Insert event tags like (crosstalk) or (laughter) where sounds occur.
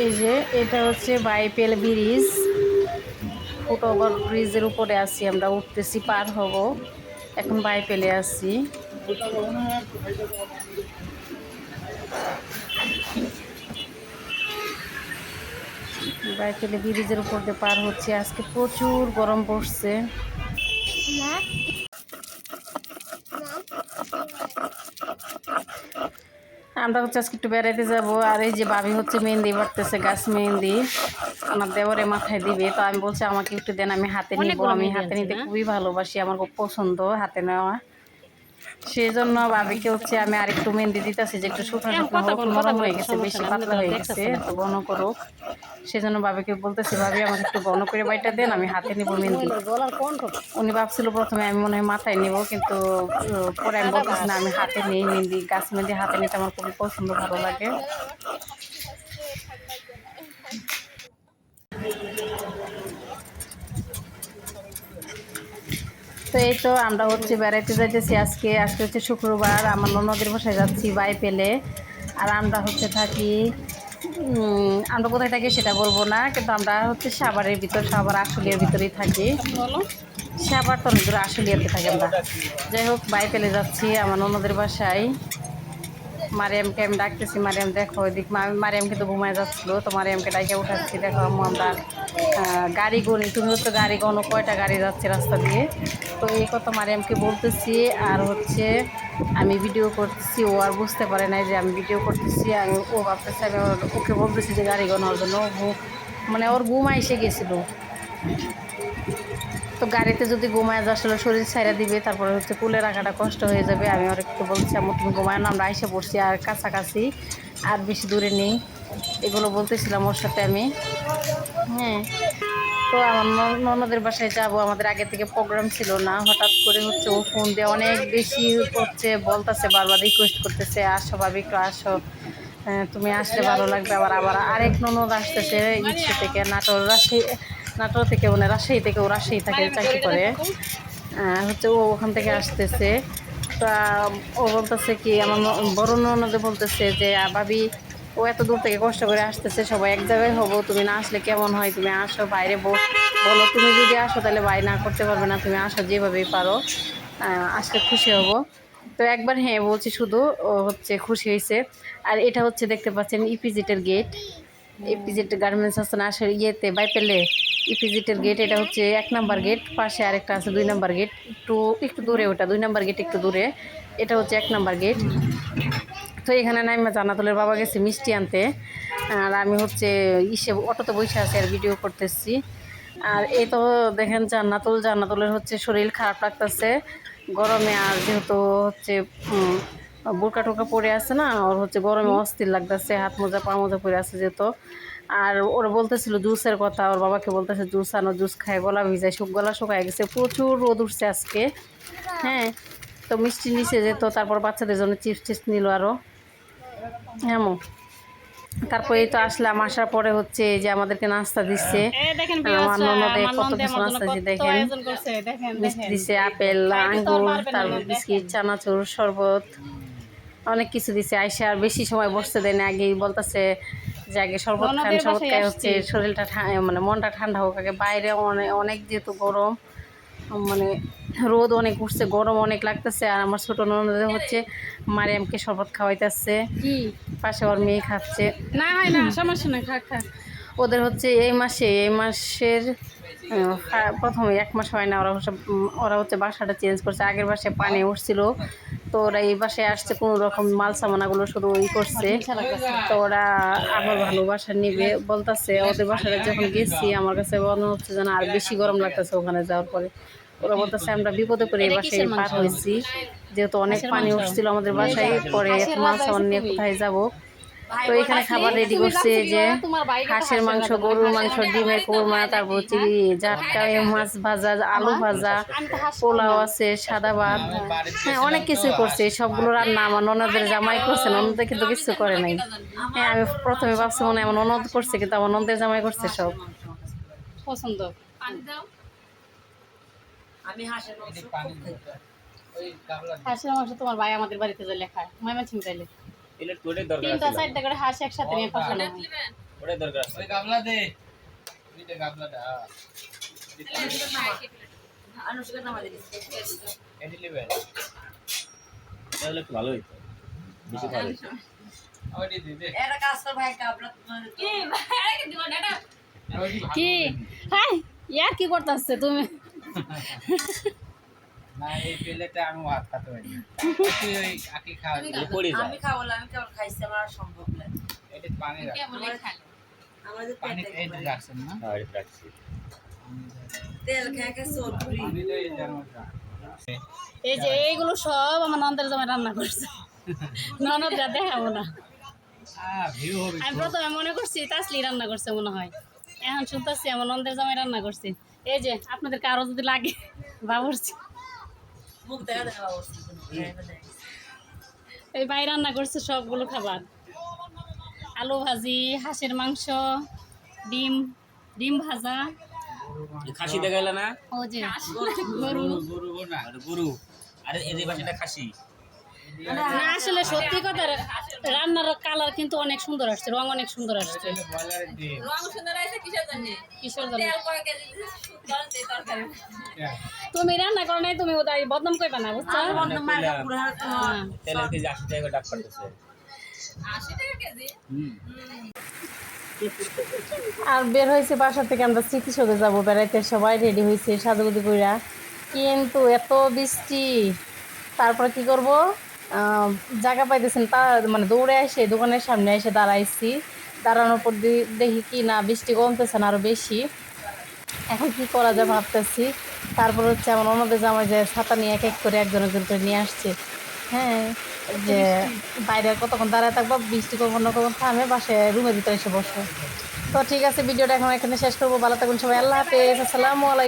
এই যে, এটা হচ্ছে বাইপেল ব্রিজ। ফুটওভার ব্রিজের উপরে আছি, আমরা উঠতেছি, পার হব। এখন বাইপেলে আছি। বাইপেলে ব্রিজের উপর দিয়ে পার হচ্ছে। আজকে প্রচুর গরম পড়ছে। আমরা হচ্ছে আজকে একটু বেড়াইতে যাব। আর এই যে বাবি হচ্ছে মেহেন্দি বাড়তেছে গাছ মেহেন্দি। আমার দেওয়ারে মাথায় দিবে তো আমি বলছি আমাকে একটু দেন আমি হাতে নিবো। আমি হাতে নিতে খুবই ভালোবাসি আমার খুব পছন্দ হাতে নেওয়া। সেই জন্য ভাবিকে হচ্ছে আমি আরেকটু মেহেন্দি দিতেছি যে একটু শুকনো শুকনো হোক নরম হয়ে গেছে বেশি পাতলা হয়ে গেছে ঘন করুক। সেই জন্য বাবিকে বলতেছি ভাবি আমাকে একটু ঘন করে বাইটা দেন আমি হাতে নিব মেহেন্দি। উনি ভাবছিল প্রথমে আমি মনে হয় মাথায় নিব কিন্তু পরে আমি বলতেছি না আমি হাতে নিই মেহেন্দি গাছ মেহেন্দি হাতে নিতে আমার খুবই পছন্দ ভালো লাগে। তো এই তো আমরা হচ্ছে বেড়াইতে যাইতেছি আজকে। আজকে হচ্ছে শুক্রবার আমার ননদের বাসায় যাচ্ছি বাই পেলে। আর আমরা হচ্ছে থাকি আমরা কোথায় থাকি সেটা বলব না কিন্তু আমরা হচ্ছে সাভারের ভিতর সাভার আশুলিয়ার ভিতরেই থাকি। সাভার তো অনেক দূরে আশুলিয়াতে থাকি আমরা। যাই হোক বাই পেলে যাচ্ছি আমার ননদের বাসায়। মারিয়ামকে আমি ডাকতেছি, মারিয়াম দেখো ওইদিক মা- মারিয়াম কিন্তু ঘুমায় যাচ্ছিল, তো মারিয়ামকে ডাইকে উঠাচ্ছি, দেখো আমরা গাড়ি গনি তুমি তো গাড়ি গনো, কয়টা গাড়ি যাচ্ছে রাস্তা দিয়ে? তো এই কথা মারিয়ামকে বলতেছি, আর হচ্ছে আমি ভিডিও করতেছি, ও আর বুঝতে পারে নাই যে আমি ভিডিও করতেছি, আমি ও ভাবতেছি, আমি ওকে বলতেছি যে গাড়ি গনার জন্য মানে ওর ঘুমা এসে গেছিল। তো গাড়িতে যদি ঘুমায় যায় আসলে শরীর ছাইরা দিবে তারপরে হচ্ছে কুলে রাখাটা কষ্ট হয়ে যাবে। আমি আর একটু বলছি আমার তুমি ঘুমায় না আমরা এসে পড়ছি আর কাছাকাছি আর বেশি দূরে নেই। এগুলো বলতেছিলাম ওর সাথে আমি। হ্যাঁ তো আমার ননদের বাসায় যাব আমাদের আগে থেকে প্রোগ্রাম ছিল না। হঠাৎ করে হচ্ছে ও ফোন দিয়ে অনেক বেশি হচ্ছে বলতেছে বারবার রিকোয়েস্ট করতেছে আসো ভাবি একটু আসো। হ্যাঁ, তুমি আসলে ভালো লাগবে আবার আবার। আরেক ননদ আসতেছে ইচ্ছে থেকে নাটোর রাজশাহী নাটোর থেকে মানে রাজশাহী থেকে ও রাজশাহী থাকে চাকরি করে। হচ্ছে ও ওখান থেকে আসতেছে। তা ও বলতেছে কি আমার বড় ননদে বলতেছে যে ভাবি ও এত দূর থেকে কষ্ট করে আসতেছে সবাই এক জায়গায় হব তুমি না আসলে কেমন হয়? তুমি আসো বাইরে বো- বলো তুমি যদি আসো তাহলে বাই না করতে পারবে না তুমি আসো যেভাবেই পারো আসলে খুশি হব। তো একবার হ্যাঁ বলছি শুধু ও হচ্ছে খুশি হয়েছে আর এটা হচ্ছে দেখতে পাচ্ছেন ইপিজিটের গেট। ইপিজিট গার্মেন্টস আছে না ইয়েতে বাইপেলে ইপিজিটের গেট এটা হচ্ছে এক নাম্বার গেট পাশে আরেকটা আছে দুই নাম্বার গেট একটু একটু দূরে ওটা, দুই নাম্বার গেট একটু দূরে, এটা হচ্ছে এক নাম্বার গেট তো এখানে নাইমা জান্নাতুলের বাবা গেছে মিষ্টি আনতে, আর আমি হচ্ছে ইসে অটোতে বসে আছি আর ভিডিও করতেছি। আর এই তো দেখেন জান্নাতুল, জান্নাতুলের হচ্ছে শরীর খারাপ লাগতেছে, গরমে আর যেহেতু হচ্ছে বোরকা টোকা পরে আছে না ওর হচ্ছে গরমে অস্থির লাগতেছে হাত মোজা পা মোজা পরে আছে যেহেতু। আর ওরা বলতেছিল জুসের কথা ওর বাবাকে বলতেছে জুস আনো জুস খায় গলা ভিজায় শুক গলা শুকায় গেছে প্রচুর রোদ উঠছে আজকে। হ্যাঁ তো মিষ্টি নিচে যেত তারপর বাচ্চাদের জন্য চিপস টিপস নিল আরও এমন তারপরে এই তো আসলাম আসার পরে হচ্ছে যে আমাদেরকে নাস্তা দিচ্ছে আমার ননদে কত কিছু নাস্তা দিচ্ছে দেখেন। মিষ্টি দিচ্ছে আপেল আঙ্গুর তারপর বিস্কিট চানাচুর শরবত। অনেক কিছু দিচ্ছে আইসা আর বেশি সময় বসতে দেয় না। আগেই বলতেছে যে আগে শরবত খান শরবত খাই হচ্ছে শরীরটা মানে মনটা ঠান্ডা হোক। আগে বাইরে অনেক অনেক যেহেতু গরম মানে রোদ অনেক উঠছে গরম অনেক লাগতেছে। আর আমার ছোট ননদ হচ্ছে মারিয়ামকে শরবত খাওয়াইতেছে। কি? পাশে ওর মেয়ে খাচ্ছে। না হয় না সমস্যা নাই খা খা ওদের হচ্ছে এই মাসে এই মাসের প্রথমে এক মাস হয় না ওরা হচ্ছে ওরা হচ্ছে বাসাটা চেঞ্জ করছে। আগের বাসায় পানি উঠছিল। তো ওরা এই বাসায় আসছে, কোনো রকম মাল সামানাগুলো শুধু ই করছে। তো ওরা আবার ভালো বাসা নিবে, বলতেছে, ওদের বাসাটা যখন গেছি, আমার কাছে মনে হচ্ছে যেন আর বেশি গরম লাগতেছে ওখানে যাওয়ার পরে। ওরা বলতেছে, আমরা বিপদে করে এই বাসায় পার হয়েছি। যেহেতু অনেক পানি উঠছিল আমাদের বাসায় পরে মাল সামান নিয়ে কোথায় যাব? তো এখানে খাবার রেডি করছে যে হাঁসের মাংস গরুর মাংস ডিমের কোরমা তারপর হচ্ছে জাটকা মাছ ভাজা আলু ভাজা পোলাও আছে সাদা ভাত। হ্যাঁ অনেক কিছু করছে সবগুলো রান্না আমার ননদের জামাই করছে ননদে কিন্তু কিছু করে নাই। হ্যাঁ আমি প্রথমে ভাবছি মনে হয় আমার ননদ করছে কিন্তু আমার ননদের জামাই করছে সব। পছন্দ। আমি হাঁসের মাংস হাঁসের তোমার ভাই আমাদের বাড়িতে যে লেখা ময়মা ছিমটাইলে এলে তোরে দরকার তিনটা চারটা করে হাঁস একসাথে নিয়ে হয় দরকার ওই গামলা দে। লিবে তাহলে ভালো হইতো। বেশি ভালো হইতো। ভালো কি? হাই ইয়ার কি করতেছে তুমি? (laughs) না এই প্লেটে আমি ভাত খেতে পারি না। তুই ওই আকি খাওয়া পড়ে যায়। আমি খাব আমি কেবল খাইছি আমার সম্ভব না। এটি পানি রাখ আমাদের পানি এই রাখছেন না? হ্যাঁ রাখছি। তেল খেয়ে খেয়ে এই যে এইগুলো সব আমার নন্দের জামাই রান্না করছে। ননদরা দেখাবো না। আহ ভিউ হবে আমি প্রথমে মনে করছি তাসলি রান্না করছে মনে হয়। এখন শুনতেছি আমার নন্দের জামাই রান্না করছে। এই যে আপনাদের কারও যদি লাগে বাবুরছি মুখ দেখা দেখা অবস্থা এই ভাই রান্না করছে সবগুলো খাবার। আলু ভাজি হাঁসের মাংস ডিম ডিম ভাজা। খাসি দেখাইলা না? ও যে গরু। গরু না। গরু। আরে এদের বাসাটা খাসি। না আসলে সত্যি কথা রান্নার কালার কিন্তু অনেক সুন্দর আসছে রং অনেক সুন্দর আসছে। তুমি রান্না করো নাই তুমি ওদের বদনাম করবে না বুঝছ? হ্যাঁ। আর বের হয়েছে বাসা থেকে আমরা স্মৃতিসৌধে যাব বেড়াইতে সবাই রেডি হয়েছে সাজুগুজি কইরা। কিন্তু এত বৃষ্টি তারপরে কি করব? জায়গা পাইতেছেন, তা মানে দৌড়ে এসে দোকানের সামনে এসে দাঁড়াইছি। দাঁড়ানোর পর দেখি কি না, বৃষ্টি কমতেছে না আরও বেশি। এখন কি করা যায় ভাবতেছি। তারপর হচ্ছে আমার অন্যদের জামাই যে ছাতা নিয়ে এক এক করে একজন একজন করে নিয়ে আসছে। হ্যাঁ যে বাইরে কতক্ষণ দাঁড়ায় থাকব, বৃষ্টি কখন না কখন থামে বাসে রুমের ভিতরে এসে বসো তো ঠিক আছে, ভিডিওটা এখন এখানে শেষ করব। ভালো থাকুন সবাই, আল্লাহ হাফেজ, আসসালামু আলাইকুম।